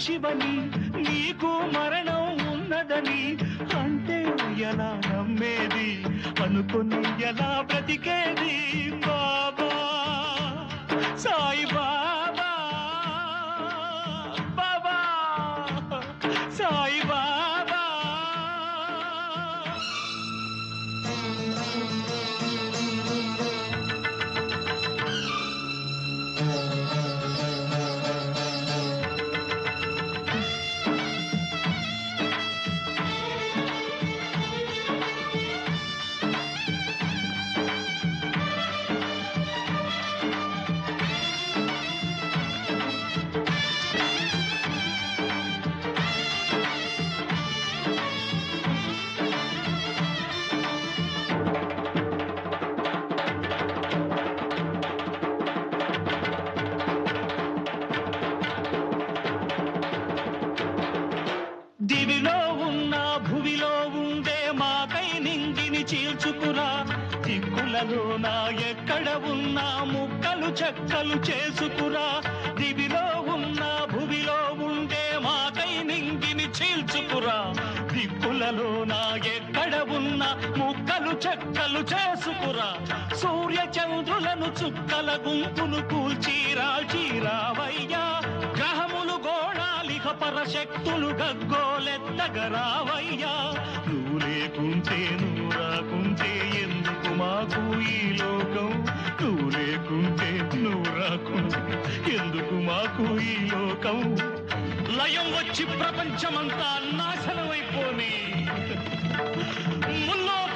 శివని నీకు మరణం ఉన్నదని అంటే ఎలా నమ్మేది? అనుకుని ఎలా బ్రతికేది బాబా? సాయిబా చీల్చుకురా. దిక్కులలో నా ఎక్కడ ఉన్నా ముక్కలు చెక్కలు చేసుకురా. దివిలో ఉన్న భువిలో ఉండే మాకై నింగిని చీల్చుకురా. దిక్కులలో నా ఎక్కడ ఉన్న ముక్కలు చెక్కలు చేసుకురా. సూర్య చంద్రులను చుక్కల గుంపును కూల్చిరా చీరావయ్యా పరశక్తులు గగ్గోలెత్తగరావయ్యా నువ్వు లేకుంటే నువ్వు రాకుంటే ఎందుకు మాకు ఈ లోకం? నువ్వు లేకుంటే నువ్వు రాకుంటే ఎందుకు మాకు ఈ లోకం? లయం వచ్చి ప్రపంచమంతా నాశనమైపోని. ముల్లోకాలు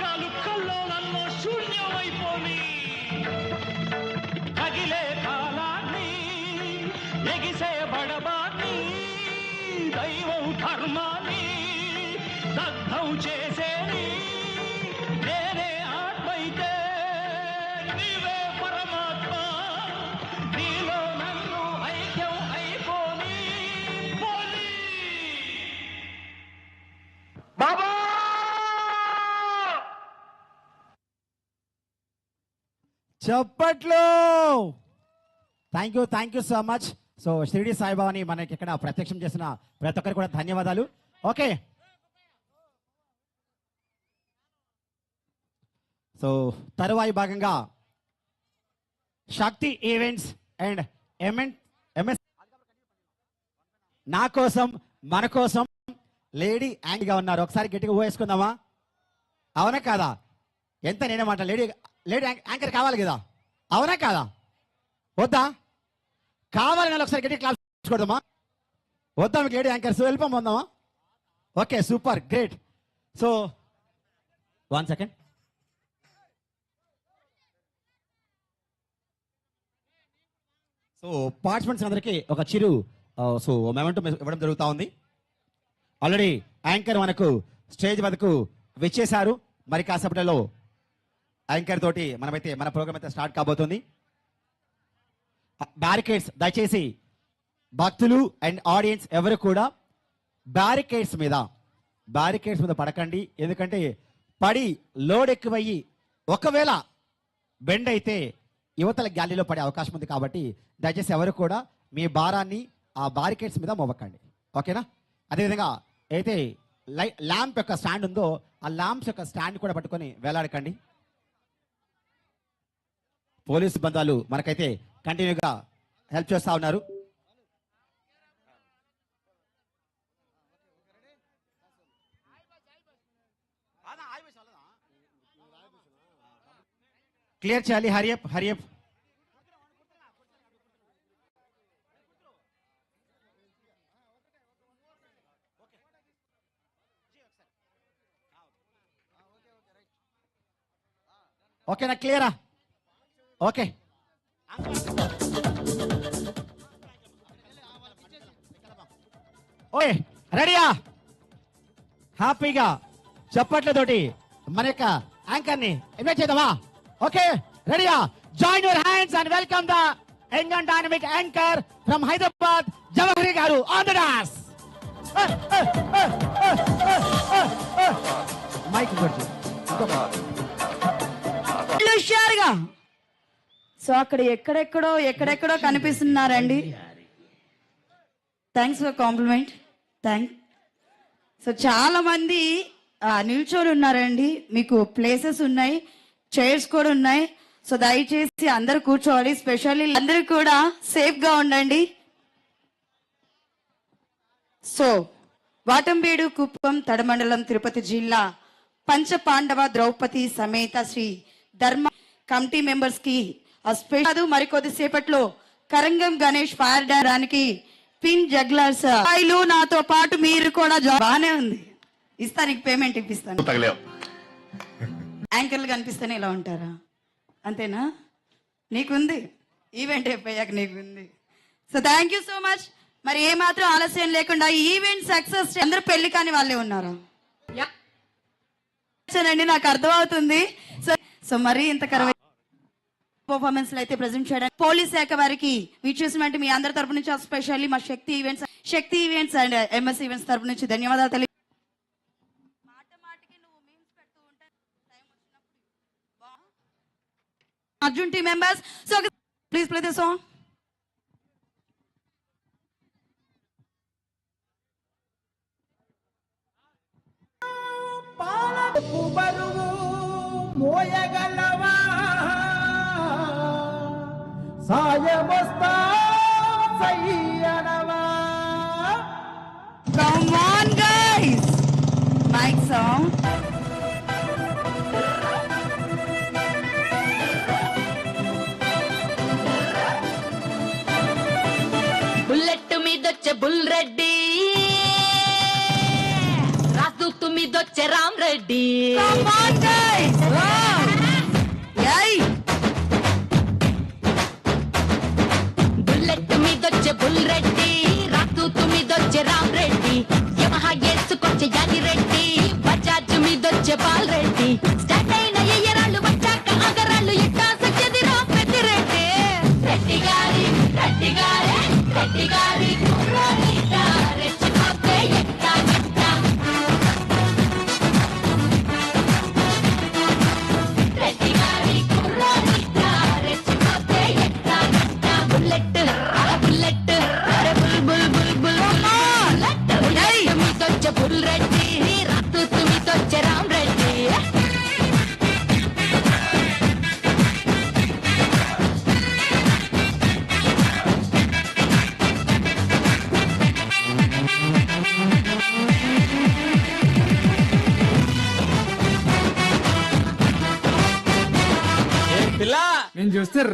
చప్పట్లు! Thank you thank you so much so Shirdi సాయిబాబాని మనకి ఇక్కడ ప్రత్యక్షం చేసిన ప్రతి ఒక్కరికి కూడా ధన్యవాదాలు. ఓకే సో తరువాయి భాగంగా Shakti events and MN MS నా కోసం మన కోసం లేడీ యాంగ్గా ఉన్నారు. ఒకసారి గట్టిగా ఊహేసుకుందామా? అవునా కాదా? ఎంత నేనేమంటా లేడీ లేడీ యాంకర్ కావాలి కదా? అవునా కాదా? వద్దా? కావాలని ఒకసారి గట్టి క్లాస్ కొడదామా వద్దా మీకు లేడీ యాంకర్స్? వెళ్ళిపోం పొందామా? Okay super great. So one second. So participants అందరికీ ఒక చిరు సో మెమెంటం ఇవ్వడం జరుగుతూ ఉంది. ఆల్రెడీ యాంకర్ మనకు స్టేజ్ వద్దకు విచ్చేశారు. మరి కాసేపటిలో యాంకర్ తోటి మనమైతే మన ప్రోగ్రామ్ అయితే స్టార్ట్ కాబోతుంది. బ్యారికేడ్స్ దయచేసి భక్తులు అండ్ ఆడియన్స్ ఎవరు కూడా బ్యారికేడ్స్ మీద బ్యారికేడ్స్ మీద పడకండి. ఎందుకంటే పడి లోడ్ ఎక్కువయ్యి ఒకవేళ బెండ్ అయితే యువతల గ్యాలీలో పడే అవకాశం ఉంది కాబట్టి దయచేసి ఎవరు కూడా మీ భారాన్ని ఆ బారికేడ్స్ మీద మోవకండి ఓకేనా? అదేవిధంగా అయితే లై ల్యాంప్ యొక్క స్టాండ్ ఉందో ఆ ల్యాంప్స్ యొక్క స్టాండ్ కూడా పట్టుకొని వేలాడకండి. పోలీసు బంధాలు మనకైతే కంటిన్యూగా హెల్ప్ చేస్తా ఉన్నారు. క్లియర్ చేయాలి హరియప్ హరియప్. ఓకేనా క్లియరా? ఓకే ఓకే రెడీయా? హ్యాపీగా. చప్పట్లతోటి మన యొక్క యాంకర్ని ఇన్వైట్ చేద్దామా? ఓకే రెడీయా? Join your hands and welcome the young and dynamic anchor from Hyderabad Jawahari గారు ఆన్ ద డాన్స్ మైక్ కొడుతు హుషారుగా సో అక్కడ ఎక్కడెక్కడో ఎక్కడెక్కడో కనిపిస్తున్నారండి. Thanks for compliment thank so చాలా మంది నిల్చొని ఉన్నారండి. మీకు ప్లేసెస్ ఉన్నాయి చైర్స్ కూడా ఉన్నాయి. సో దయచేసి అందరు కూర్చోవాలి. స్పెషల్లీ అందరూ కూడా సేఫ్గా ఉండండి. సో వాటంబేడు కుప్పం తడమండలం తిరుపతి జిల్లా పంచ పాండవ ద్రౌపది సమేత శ్రీ ధర్మ కమిటీ మెంబర్స్కి ఆ స్పెషల్ మరికొద్ది సేపట్లో కరంగం గణేష్ ఫైర్ డానికి పిన్ జగ్లర్స్ అబ్బాయిలు నాతో పాటు మీరు కూడా బానే ఉంది. ఇస్తా నీకు పేమెంట్ ఇప్పిస్తాను. తగలేవు. యాంకర్లు కనిపిస్తేనే ఇలా ఉంటారా? అంతేనా? నీకుంది? ఈవెంట్ అయిపోయాక నీకుంది. So thank you so much మరి ఏ మాత్రం ఆలస్యం లేకుండా ఈ ఈవెంట్ సక్సెస్ అందరూ పెళ్ళి కాని వాళ్ళే ఉన్నారా? అండి నాకు అర్థమవుతుంది. సో సో మరి ఇంత కరవై పర్ఫార్మెన్స్ అయితే ప్రజెంట్ చేయడానికి పోలీస్ శాఖ వారికి విచ్చేసినట్టు మీ అందరి తరపు నుంచి స్పెషల్లీ మా Shakti events Shakti events and MS events తరపు నుంచి ధన్యవాదాలు తెలియ Arjun team members so please play the song మోయగల సాయమొస్తా సయ్యనవా Come on, guys! Mike song. Bullet మీదొచ్చే bull Reddy Raju మీదొచ్చే Ram Reddy Come on, guys!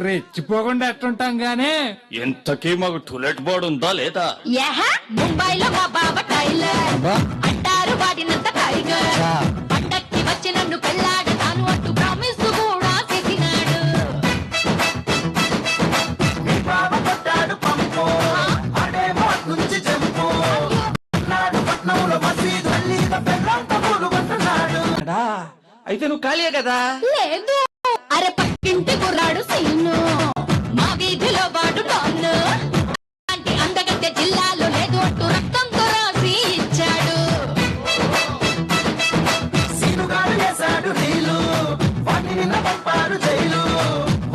రెచ్చిపోకుండా ఎట్టుంటాం గానీ? ఎంతకీ మాకు టూలెట్ బోర్డు ఉందా లేదా? యహ ముంబైలో మా బావ టైలర్. అంటారు వాడినంత టైగర్. పండక్కి వచ్చి నన్ను పెళ్ళాడతాను అంటూ ప్రామిస్ కూడా చేసినాడు. అయితే నువ్వు ఖాళీయే కదా? లేదు. పంపారు జైలు.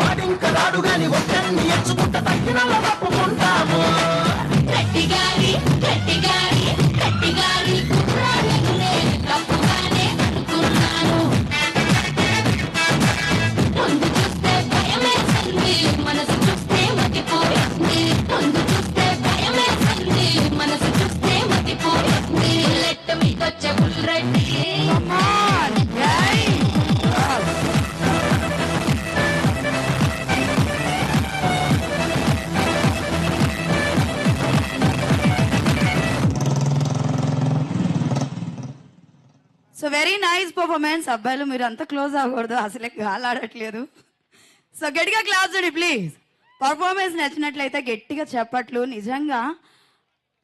వాడింక రాడు గాని ఒక్కరిని ఎచ్చుకుంట తగ్గిన తప్పుకుంటా. వెరీ నైస్ పర్ఫార్మెన్స్ అబ్బాయిలు మీరు అంత క్లోజ్ అవ్వకూడదు. అసలే గాలాడట్లేదు సో గట్టిగా క్లాస్ చూడి ప్లీజ్ పర్ఫార్మెన్స్ నచ్చినట్లయితే గట్టిగా చెప్పట్లు. నిజంగా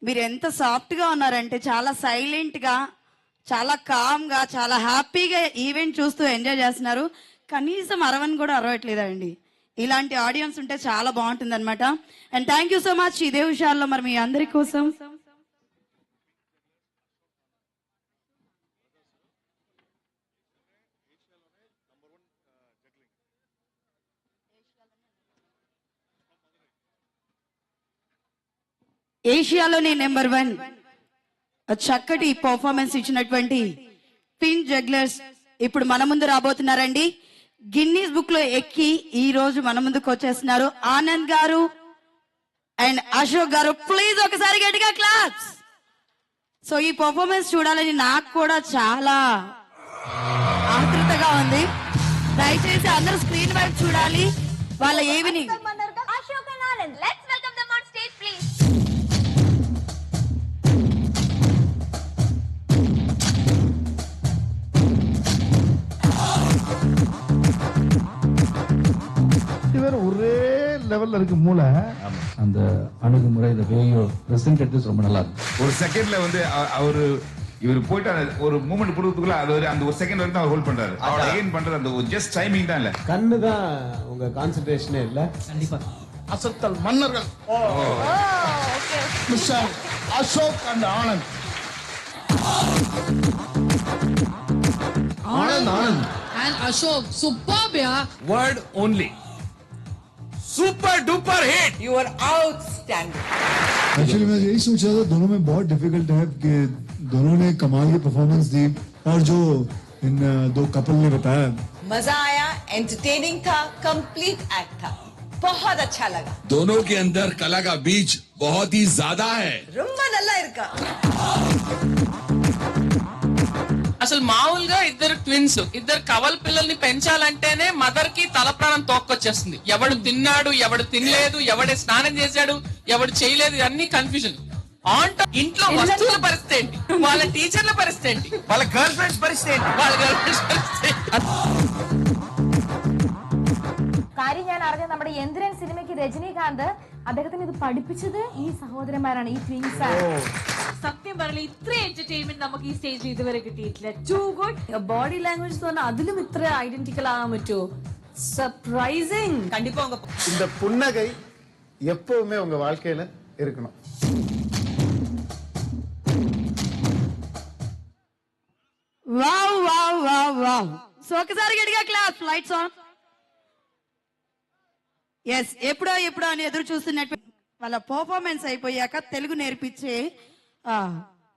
మీరు ఎంత సాఫ్ట్గా ఉన్నారంటే చాలా సైలెంట్గా చాలా కామ్గా చాలా హ్యాపీగా ఈవెంట్ చూస్తూ ఎంజాయ్ చేస్తున్నారు. కనీసం అరవని కూడా అరవట్లేదండి. ఇలాంటి ఆడియన్స్ ఉంటే చాలా బాగుంటుంది అనమాట and thank you so much ఇదే విషయాల్లో మరి మీ అందరి కోసం. ఏషియాలోనే నెంబర్ వన్. చక్కటి పర్ఫార్మెన్స్ ఇచ్చినటువంటి పిన్ జగ్లర్స్ ఇప్పుడు మన ముందు రాబోతున్నారండి. గిన్నీస్ బుక్లో ఎక్కి ఈ రోజు మన ముందుకు వచ్చేస్తున్నారు ఆనంద్ గారు అండ్ అశోక్ గారు. ప్లీజ్ ఒకసారి గట్టిగా క్లాప్స్ సో ఈ పర్ఫార్మెన్స్ చూడాలని నాకు కూడా చాలా ఆతృతగా ఉంది. దయచేసి అందరూ స్క్రీన్ వైపు చూడాలి. వాళ్ళ ఏవినింగ్ லெவல்ல இருக்கு மூளை அந்த அணுகுமுறை இந்த வேயோ பிரசன்ட் ரொம்ப நல்லா இருக்கு. ஒரு செகண்ட்ல வந்து அவர் இவர் போயிட்டு ஒரு மூமெண்ட் கொடுக்கறதுக்குள்ள அது அந்த ஒரு செகண்ட் வரைக்கும் அவர் ஹோல்ட் பண்றாரு. அவர் அகைன் பண்றது அந்த ஜஸ்ட் டைமிங் தான் இல்ல. கண்ணு தான் உங்க கான்சென்ட்ரேஷனே இல்ல. கண்டிப்பா. அசத்தல் மன்னர்கள். Mister Ashok and Anand. Anand. Anand and Ashok super word only super duper hit. You are outstanding actually मैं यही सोच रहा था दोनों में बहुत डिफ़िकल्ट है कि दोनों ने कमाल की परफॉर्मेंस दी और जो इन दो कपल ने बताया। मज़ा आया एंटरटेनिंग था कंप्लीट एक्ट था। बहुत अच्छा लगा। दोनों के अंदर कला का बीज बहुत ही ज़्यादा है। रुम्मा नल्ला इरका। అసలు మామూలుగా ఇద్దరు ట్విన్స్ ఇద్దరు కవల పిల్లల్ని పెంచాలంటేనే మదర్కి తల ప్రాణం తోక్కొచ్చేస్తుంది. ఎవడు తిన్నాడు ఎవడు తినలేదు ఎవడే స్నానం చేశాడు ఎవడు చేయలేదు అన్ని కన్ఫ్యూజన్ ఆన్ ఇంట్లో వస్తువుల పరిస్థితి ఏంటి? వాళ్ళ టీచర్ల పరిస్థితి ఏంటి? వాళ్ళ గర్ల్ ఫ్రెండ్స్ పరిస్థితి ఏంటి? వాళ్ళ గర్ల్ ఫ్రెండ్స్ పరిస్థితి? കാര്യം ഞാൻ അറിഞ്ഞ നമ്മുടെ യന്ത്രൻ സിനിമയ്ക്ക് രജനീകാന്ത് അദ്ദേഹത്തിന് ഇത് പഠിപ്പിച്ചത് ഈ സഹോദരന്മാരാണ് ഈ ട്വിൻസ് സത്യം പറഞ്ഞാൽ ഇത്ര എന്റർടൈൻമെന്റ് നമുക്ക് ഈ സ്റ്റേജിൽ ഇതുവരെ കിട്ടിയിട്ടില്ല. ടു ഗുഡ് ബോഡി ലാംഗ്വേജ് എന്ന് പറഞ്ഞാൽ അതിലും ഇത്ര ഐഡന്റിക്കൽ ആകാൻ പറ്റുമോ? സർപ്രൈസിങ് കണ്ടിപ്പോ இந்த புன்னகை எப்பவுமே உங்க Wow, wow, wow wow wow wow soak sir കിടക്കുക ക്ലാസ് ലൈറ്റ്സ് ఎస్ ఎప్పుడో ఎప్పుడో అని ఎదురు చూస్తున్నట్టు వాళ్ళ పర్ఫార్మెన్స్ అయిపోయాక తెలుగు నేర్పించే ఆ,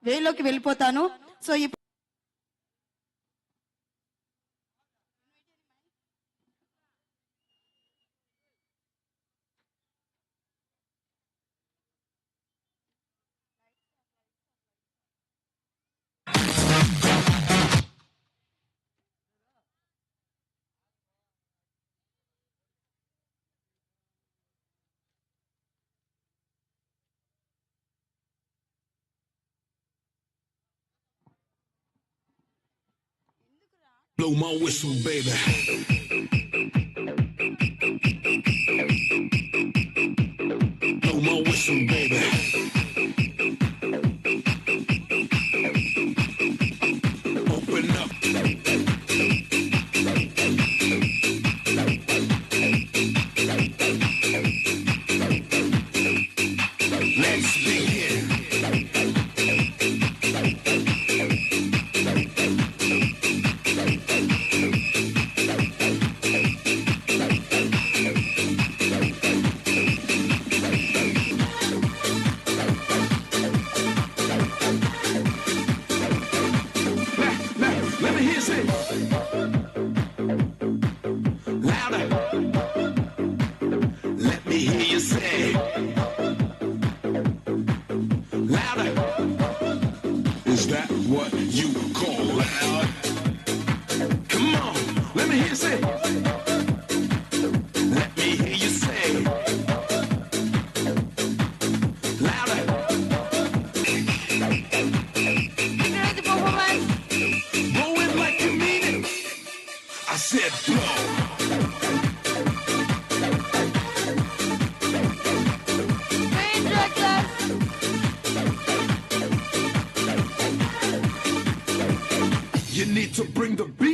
వేలోకి వెళ్ళిపోతాను. So Blow my whistle, baby. Blow my whistle, baby. To bring the beat